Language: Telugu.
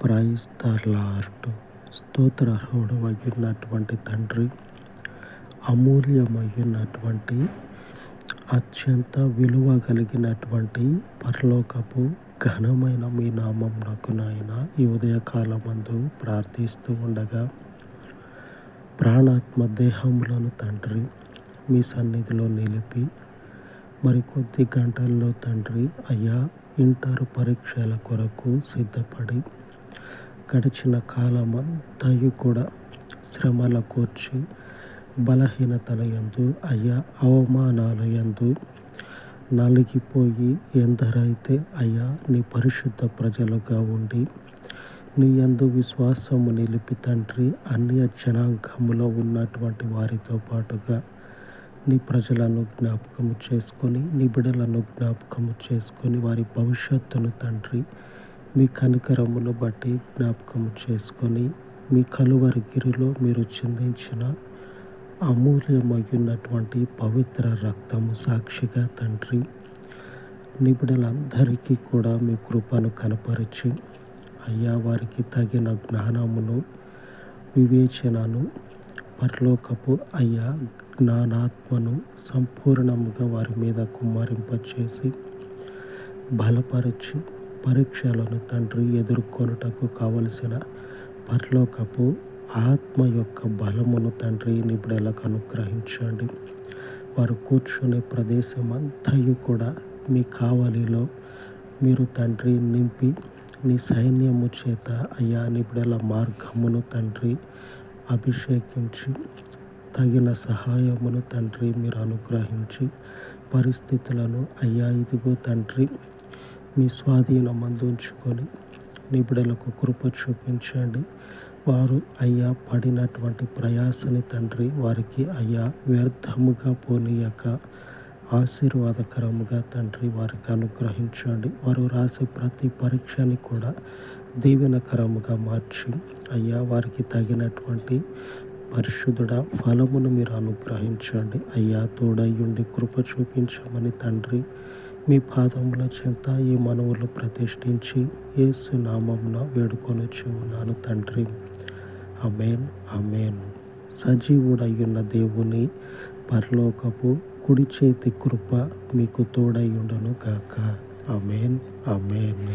ప్రైజ్ ద తండ్రి అమూల్యమయ్యున్నటువంటి అత్యంత విలువ కలిగినటువంటి పరలోకపు ఘనమైన మీ నామం నాకు నాయన ఈ ఉదయకాలమందు ప్రార్థిస్తూ ఉండగా ప్రాణాత్మ దేహములను తండ్రి మీ సన్నిధిలో నిలిపి మరి కొద్ది గంటల్లో తండ్రి అయ్యా ఇంటర్ పరీక్షల కొరకు సిద్ధపడి గడిచిన కాలమంతయు కూడా శ్రమల కూర్చి బలహీనతల యందు అయ్యా అవమానాల యందు నలిగిపోయి ఎందరైతే అయ్యా నీ పరిశుద్ధ ప్రజలుగా ఉండి నీ యందు విశ్వాసము నిలిపి తండ్రి అన్య జనాంగములో ఉన్నటువంటి వారితో పాటుగా నీ ప్రజలను జ్ఞాపకము చేసుకొని నీ బిడలను జ్ఞాపకము చేసుకొని వారి భవిష్యత్తును తండ్రి మీ కనికరమును బట్టి జ్ఞాపకం చేసుకొని మీ కలువరి గిరిలో మీరు చిందించిన అమూల్యమైనటువంటి పవిత్ర రక్తము సాక్షిగా తండ్రి నిబిడలందరికీ కూడా మీ కృపను కనపరిచి అయ్యా వారికి తగిన జ్ఞానమును వివేచనను పరలోకపు అయ్యా జ్ఞానాత్మను సంపూర్ణముగా వారి మీద కుమ్మరింపచేసి బలపరిచి పరీక్షలను తండ్రి ఎదుర్కొనుటకు కావలసిన పరలోకపు ఆత్మ యొక్క బలమును తండ్రి నిబిడలకు అనుగ్రహించండి. వారు కూర్చునే ప్రదేశం అంతయు కూడా మీ కావలిలో మీరు తండ్రి నింపి నీ సైన్యము చేత అయ్యా నిబిడల మార్గమును తండ్రి అభిషేకించి తగిన సహాయమును తండ్రి మీరు అనుగ్రహించి పరిస్థితులను అయ్యా ఇదిగో తండ్రి మీ స్వాధీనం అందించుకొని నిబిడలకు కృప చూపించండి. వారు అయ్యా పడినటువంటి ప్రయాసని తండ్రి వారికి అయ్యా వ్యర్థముగా పోనీయక ఆశీర్వాదకరముగా తండ్రి వారికి అనుగ్రహించండి. వారు రాసే ప్రతి పరీక్షని కూడా దీవెనకరముగా మార్చి అయ్యా వారికి తగినటువంటి పరిశుద్ధుడ ఫలమును మీరు అనుగ్రహించండి. అయ్యా తోడయ్యుండి కృప చూపించమని తండ్రి మీ పాదముల చెంత ఈ మనవులు ప్రతిష్ఠించి ఏసు నామమున వేడుకొని ఉన్నాను తండ్రి. అమేన్ అమేన్ సజీవుడయ్యున్న దేవుని పరలోకపు కుడి చేతి కృప మీకు తోడయ్యుండను గాక. అమేన్ అమేన్